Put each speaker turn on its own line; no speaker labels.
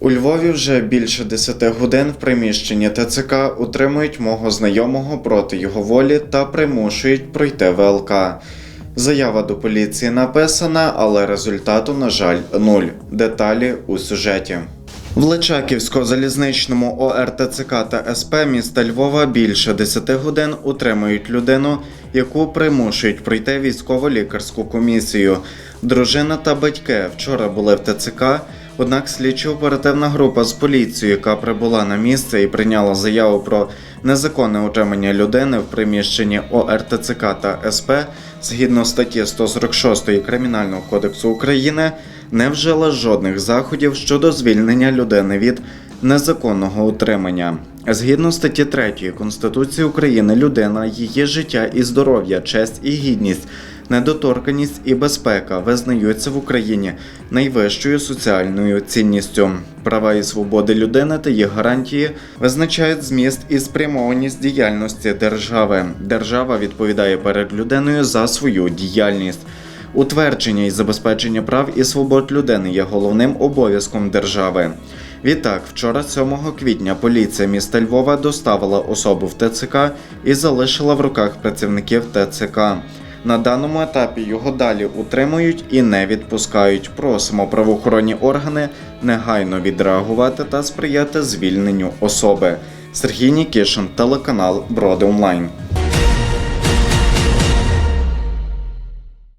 У Львові вже більше 10 годин в приміщенні ТЦК утримують мого знайомого проти його волі та примушують пройти ВЛК. Заява до поліції написана, але результату, на жаль, нуль. Деталі у сюжеті. В Личаківсько-залізничному ОРТЦК та СП міста Львова більше 10 годин утримують людину, яку примушують пройти військово-лікарську комісію. Дружина та батьки вчора були в ТЦК, однак слідчо-оперативна група з поліцією, яка прибула на місце і прийняла заяву про незаконне утримання людини в приміщенні ОРТЦК та СП згідно статті 146 Кримінального кодексу України, не вжила жодних заходів щодо звільнення людини від незаконного утримання. Згідно статті 3 Конституції України, людина, її життя і здоров'я, честь і гідність, недоторканість і безпека визнаються в Україні найвищою соціальною цінністю. Права і свободи людини та їх гарантії визначають зміст і спрямованість діяльності держави. Держава відповідає перед людиною за свою діяльність. Утвердження і забезпечення прав і свобод людини є головним обов'язком держави. Відтак, вчора, 7 квітня, поліція міста Львова доставила особу в ТЦК і залишила в руках працівників ТЦК. На даному етапі його далі утримують і не відпускають. Просимо правоохоронні органи негайно відреагувати та сприяти звільненню особи. Сергій Нікішин, телеканал Броди Онлайн.